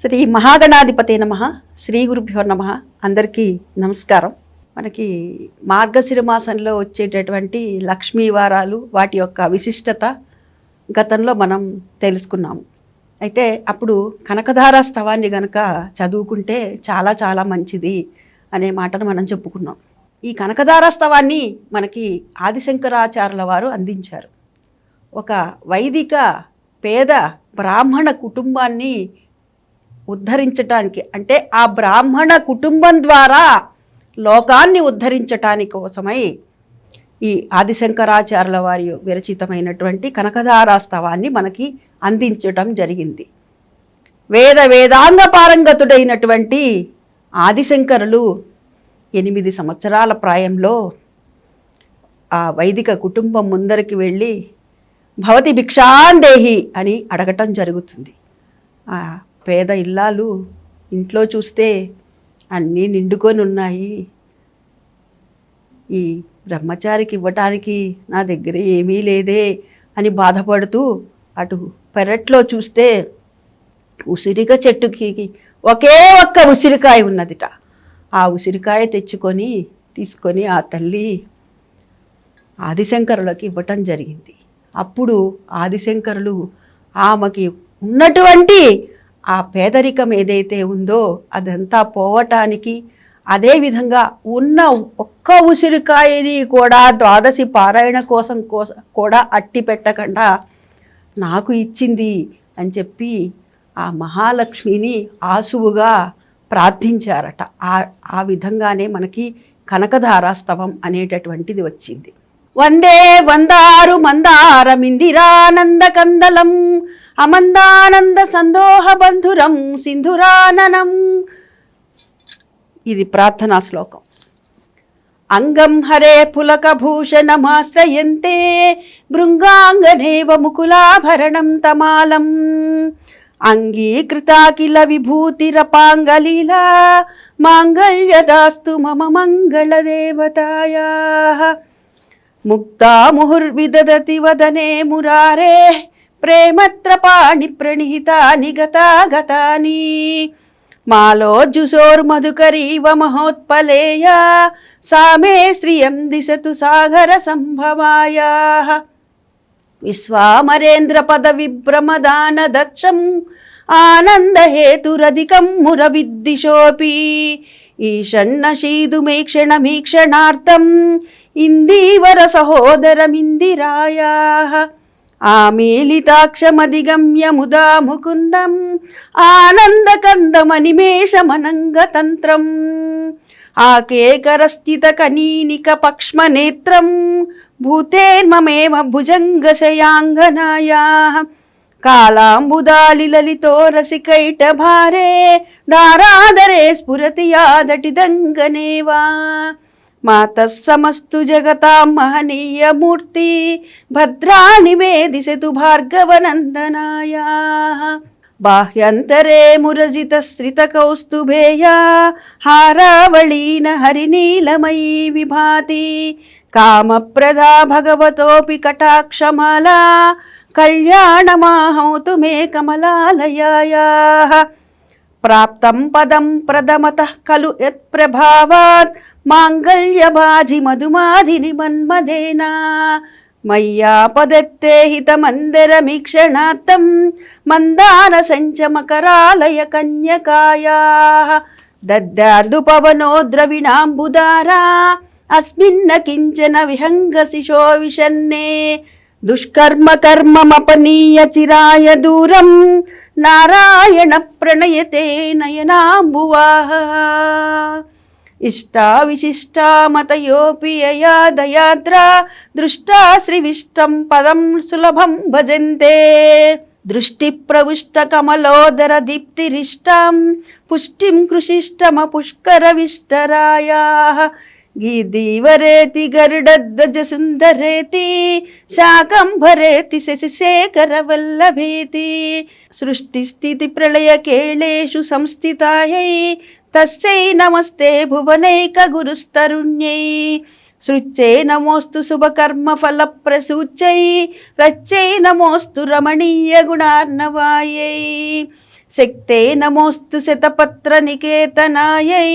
శ్రీ మహాగణాధిపతి నమ. శ్రీ గురుభ్యో నమ. అందరికీ నమస్కారం. మనకి మార్గశిర మాసంలో వచ్చేటటువంటి లక్ష్మీ వారాలు వాటి యొక్క విశిష్టత గతంలో మనం తెలుసుకున్నాము. అయితే అప్పుడు కనకధార స్తవాన్ని గనక చదువుకుంటే చాలా చాలా మంచిది అనే మాటను మనం చెప్పుకున్నాం. ఈ కనకధార స్తవాన్ని మనకి ఆదిశంకరాచార్యుల వారు అందించారు. ఒక వైదిక పేద బ్రాహ్మణ కుటుంబాన్ని ఉద్ధరించటానికి అంటే ఆ బ్రాహ్మణ కుటుంబం ద్వారా లోకాన్ని ఉద్ధరించటాని కోసమై ఈ ఆదిశంకరాచార్యుల వారి విరచితమైనటువంటి కనకధారాస్తవాన్ని మనకి అందించటం జరిగింది. వేద వేదాంగ పారంగతుడైనటువంటి ఆదిశంకరులు ఎనిమిది సంవత్సరాల ప్రాయంలో ఆ వైదిక కుటుంబం ముందరికి వెళ్ళి భవతి భిక్షాందేహి అని అడగటం జరుగుతుంది. పేద ఇల్లాలు ఇంట్లో చూస్తే అన్నీ నిండుకొని ఉన్నాయి. ఈ బ్రహ్మచారికి ఇవ్వటానికి నా దగ్గర ఏమీ లేదే అని బాధపడుతూ అటు పెరట్లో చూస్తే ఉసిరిక చెట్టుకి ఒకే ఒక్క ఉసిరికాయ ఉన్నదిట. ఆ ఉసిరికాయ తెచ్చుకొని తీసుకొని ఆ తల్లి ఆదిశంకరులకి ఇవ్వటం జరిగింది. అప్పుడు ఆదిశంకరులు ఆమెకి ఉన్నటువంటి ఆ పేదరికం ఏదైతే ఉందో అదంతా పోవటానికి అదేవిధంగా ఉన్న ఒక్క ఉసిరికాయని కూడా ద్వాదశి పారాయణ కోసం కోసం కూడా అట్టి పెట్టకుండా నాకు ఇచ్చింది అని చెప్పి ఆ మహాలక్ష్మిని ఆసువుగా ప్రార్థించారట. ఆ ఆ విధంగానే మనకి కనకధారాస్తవం అనేటటువంటిది వచ్చింది. వందే వందారు మందారమిందిరానంద కందలం అమందానంద సందోహ బంధురం సింధురాననం. ఇది ప్రార్థనా శ్లోకం. అంగం హరే పులకభూషణమాశ్రయంతే భృంగాంగనేవ ముకులాభరణం తమాలం. అంగీకృతాకిల విభూతిరపాంగలీలా మాంగళ్యదాస్తు మమ మంగళదేవతాయా. ముక్తాముహుర్విదతి వదనే మురారే ప్రేమత్రపాణి ప్రణిహితాని గతాగతాని. మాలోజ్జుసోర్మధుకరీవ మహోత్పలేయా సామే శ్రియం దిశతు సాగర సంభవాయా. విశ్వామరేంద్ర పద విభ్రమదాన దక్షం ఆనందహేతురధికం మురవిద్దిశోపి. ఈషన్నశీదుమేక్షణమీక్షణార్థం ఇందీవర సహోదరమిందిరాయా ఆ ఆమీలితాక్షమధిగమ్య ముదా ముకుందం ఆనందకందమనిమేషమనంగతంత్రం. కేకరస్థిత కనీనిక పక్ష్మనేత్రం భూతేర్మమేమ భుజంగశయాంగనాయా కాళాంబుదాలిలలితో రసికైట భారే దారాదరే స్ఫురతి యాదటిదంగనేవా మాత సమస్తు జగతాం మహనీయమూర్తి భద్రాణి మే దిశతు భార్గవనందనాయ. బాహ్యంతరే మురజిత శ్రిత కౌస్తుభేయా హారావళీన హరినీలమయీ విభాతి. కామప్రదా భగవతోపి కటాక్షమాలా కళ్యాణమాహౌతు మే కమలాలయాయా. ప్రాప్తం పదం ప్రథమతః ఖలు యత్ప్రభావాత్ మాంగళ్యబాజి మధుమాధిని మన్మదేనా మయ్యాపదత్తే హితమందిరమీక్షణార్థం. మందాన సంచమకరాలయ కన్యకాయా. దద్దార్దు పవనో ద్రవిణాంబుదారా. అస్మిన్న కించన విహంగశిశో విషన్నే. దుష్కర్మ కర్మమపనీయ చిరాయ దూరం నారాయణ ప్రణయతే నయనాంబువాహ ఇష్టా విశిష్టా మతయోపి యయా దయాద్రా దృష్టా శ్రీవిష్టం పదం సులభం భజంతే దృష్టి ప్రవిష్ట కమలోదర దీప్తిరిష్టం పుష్టిం కృషిష్టమ పుష్కర విష్టరాయా గీదీవరేతి గరుడధ్వజ సుందరేతి శాకంభరేతి శశిశేఖర వల్లభేతి సృష్టి స్థితి ప్రళయ కేళేషు సంస్థితాయై తస్యై నమస్తే భువనైక గురుస్తరుణ్యై. సృచ్చై నమోస్తు శుభకర్మ ఫల ప్రసూచ్చై రచ్చై నమోస్తు రమణీయ గుణార్ణవాయై. శక్తే నమోస్తు శతపత్ర నికేతనాయై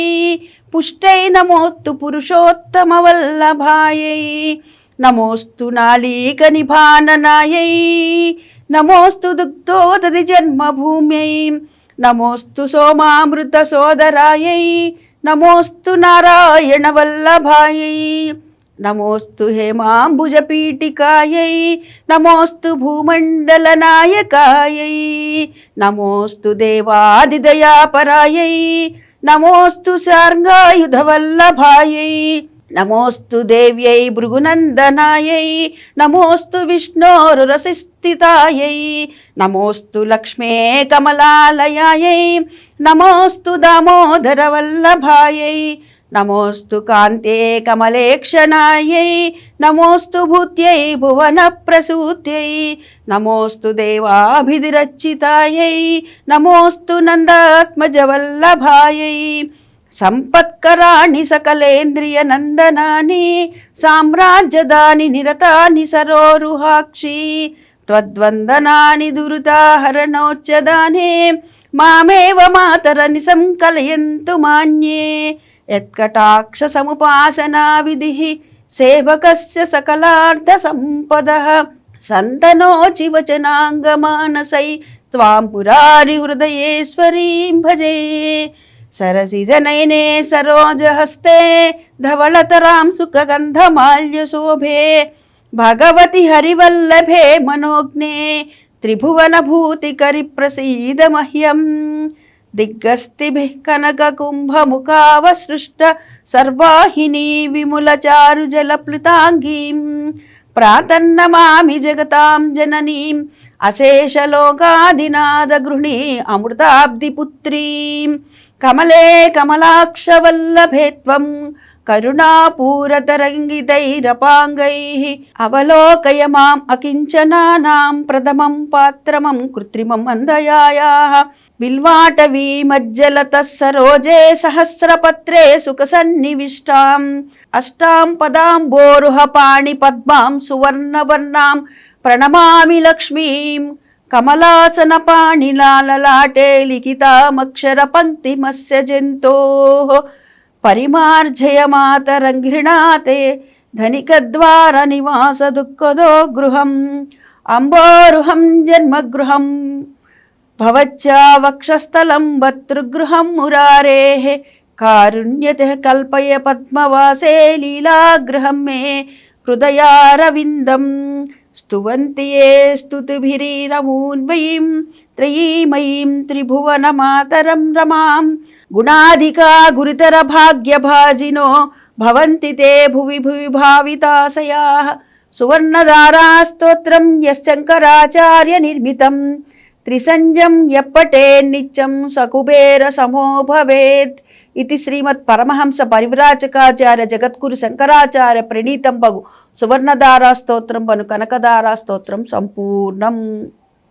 పుష్టై నమోత్తు పురుషోత్తమ వల్లభాయై నమోస్తు నాళీక నిభాననాయై. నమోస్తు దుగ్ధోదది జన్మభూమ్యై. నమోస్తు సోమామృత సోదరాయై. నమోస్తు నారాయణ వల్లభాయై. నమోస్తు హేమాంబుజపీఠికాయై నమోస్తు భూమండలనాయకాయై నమోస్తు దేవాదిదయాపరాయై నమోస్తు సార్గాయుధవల్లభాయై నమోస్తు దేవ్యై భృగునందనాయై నమోస్తు విష్ణోరురసిస్థితాయై నమోస్తు లక్ష్మే కమలాలయాయై నమోస్తు దామోదరవల్లభాయై నమోస్తు కాంతే కమలేక్షణాయై నమోస్తు భూత్యై భువన ప్రసూత్యై నమోస్తు దేవాభిధిరచితాయై నమోస్తు నందాత్మజవల్లభాయై. సంపత్కరాణి సకలేంద్రియ నందనాని సామ్రాజ్యదాని నిరతాని సరోరుహాక్షి త్వద్వందనాని దురుతాహరణోచ్చదానే మామేవ మాతరని సంకలయంతు మాన్యే. యత్కటాక్ష సముపాసనా విధి సేవకస్య సకలార్థ సంపద సంతనోచి వచనాంగమానసై త్వాం పురారి హృదయేశ్వరీం భజే సరసిజనయనే సరోజహస్తే ధవళతరాం సుఖగంధమాల్యశోభే భగవతి హరివల్లభే మనోజ్ఞే త్రిభువనభూతికరి ప్రసీద మహ్యం దిగ్గస్తిభిः కనకకుంభముఖావసృష్ట సర్వాహినీ విములచారుజలప్లుతాంగీం ప్రాతన్నమామి జగతాం జననీం అశేషలోకాదినాదగృహిణీ అమృతాబ్దిపుత్రీం కమలే కమలాక్షవల్లభేత్వం కరుణాపూరతరంగితైరపాంగైः అవలోకయ మాం అకించనానాం ప్రథమం పాత్రమం కృత్రిమం అందయాయాः బిల్వాటవీ మజ్జలతः సరోజే సహస్రపత్రే సుఖసన్నివిష్టాం అష్టాం పదాం బోరుహ పాణి పద్మాం సువర్ణవర్ణాం ప్రణమామి లక్ష్మీం కమలాసన పాణిలాలలాటే లిఖితామక్షర పంక్తిమస్య జంతో పరిమార్జయ మాతరంఘృణాతే ధనికద్వార నివాస దుఃఖదో గృహం అంబోరుహం జన్మగృహం. భవచ్చా వక్షస్థలం భర్తృగృహం మురారేः కారుణ్యత కల్పయ పద్మవాసే లీలాగృహం మే హృదయారవిందం. స్తువంతి ఏ స్తుతిభిరీరమూన్వయీం త్రయీమయీం త్రిభువనమాతరం రమాం. గుణాధికా గురుతర భాగ్యభాజినో భవంతి తే భువి భువి భావితాశయా. సువర్ణధారాస్తోత్రం యశంకరాచార్య నిర్మితం. త్రిసంజం ఎప్పటే నిత్యం సకుబేర సమో భవేత్. ఇది శ్రీమత్ పరమహంస పరివ్రాజకాచార్య జగద్గురు శంకరాచార్య ప్రణీతం బగు సువర్ణధారా స్తోత్రం బను కనకధారా స్తోత్రం సంపూర్ణం.